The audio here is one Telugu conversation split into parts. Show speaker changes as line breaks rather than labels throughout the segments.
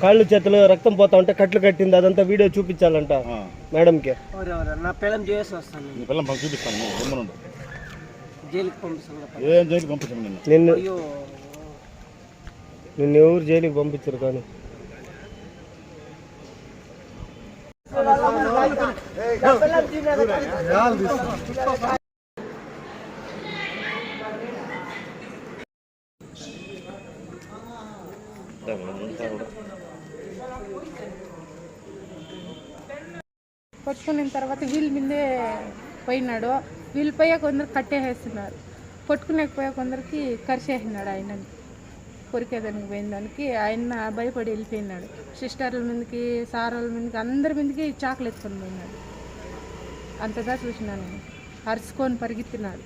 కాళ్ళు చేతులు రక్తం పోతా ఉంటే కట్లు కట్టింది అదంతా వీడియో చూపించాలంట మేడంకి
నా చేసి వస్తాను
చూపిస్తాను.
జైలుకి పంపిస్తాను
ఏం పంపించము నిన్ను
నిన్ను
అయ్యో
నిన్ను ఎవరు జైలుకి పంపించరు కానీ
పట్టుకున్న తర్వాత వీళ్ళ మీదే పోయినాడు. వీళ్ళు పోయే కొందరు కట్టేసేస్తున్నారు. కొట్టుకునేకపోయే కొందరికి కరిచేసినాడు ఆయనని. కొరికేదానికి పోయిన దానికి ఆయన భయపడి వెళ్ళిపోయినాడు. సిస్టర్ల మీదకి సారోళ్ళ మీదకి అందరి మీదకి చాకులు ఎత్తుకొని పోయినాడు. అంతగా చూసినాను నేను. అరుచుకొని పరిగెత్తినాడు.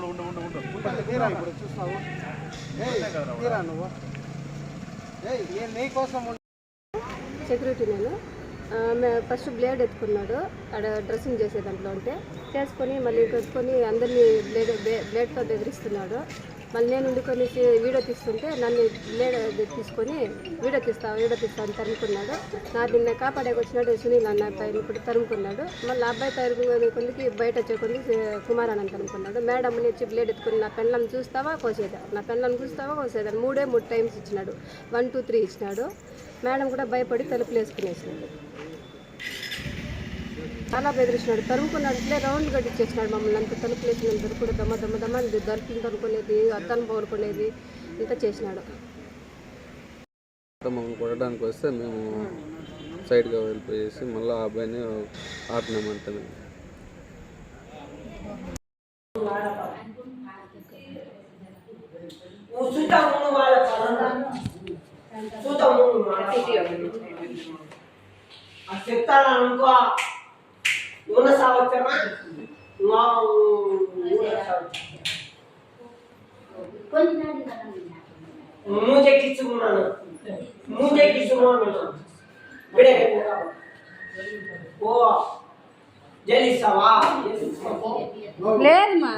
ఉండు ఉండు ఉండు
సెక్యూరిటీ నేను ఫస్ట్ బ్లేడ్ ఎత్తుకున్నాడు. ఆడ డ్రెస్సింగ్ చేసే దాంట్లో ఉంటే చేసుకొని మళ్ళీ కొట్టుకొని అందరినీ బ్లేడ్ బ్లే- బ్లేడ్తో బెదిరిస్తున్నాడు మళ్ళీ నేను ఉండుకొని వీడియో తీస్తుంటే నన్ను బ్లేడ్ తీసుకొని వీడియో తీస్తా వీడియో తీస్తా అని తరుముకున్నాడు. నా నిన్న కాపాడేకి వచ్చినాడు సునీల్ అన్న అబ్బాయిని ఇప్పుడు తరుముకున్నాడు. మళ్ళీ అబ్బాయి తరుముకునే కొద్దికి బయట వచ్చే కొద్దికి కుమార్ అని తరుముకున్నాడు. మేడంని వచ్చి బ్లేడ్ ఎత్తుకుని నా పెళ్ళని చూస్తావా? కోసేదా. నా పెళ్ళని చూస్తావా? కోసేదా మూడే మూడు టైమ్స్ ఇచ్చినాడు. వన్ టూ త్రీ ఇచ్చినాడు. మేడం కూడా భయపడి తలుపులు వేసుకునేసినాడు. చాలా బెదిరించినాడు తరుముకున్నాడు. ఇట్లే రౌండ్ కట్టించేసినాడు మమ్మల్ని. అంత తలుపులు వేసినంత కూడా దమ్మ దమ్మ దమ్మ అని దలుపులు తరుముకునేది అద్దాలు పౌరుకునేది ఇంత చేసినాడు.
మమ్మల్ని కొట్టడానికి వస్తే మేము సైడ్గా వెళ్ళిపోయేసి మళ్ళీ ఆ అబ్బాయిని ఆపినామంటే
చెప్తాను అనుకో. నూనె సావచ్చనా మా మూజెక్కించుకున్నాను మూజెక్కించుకున్నాను విడే ఓ జలిస్తావా
లేదు మా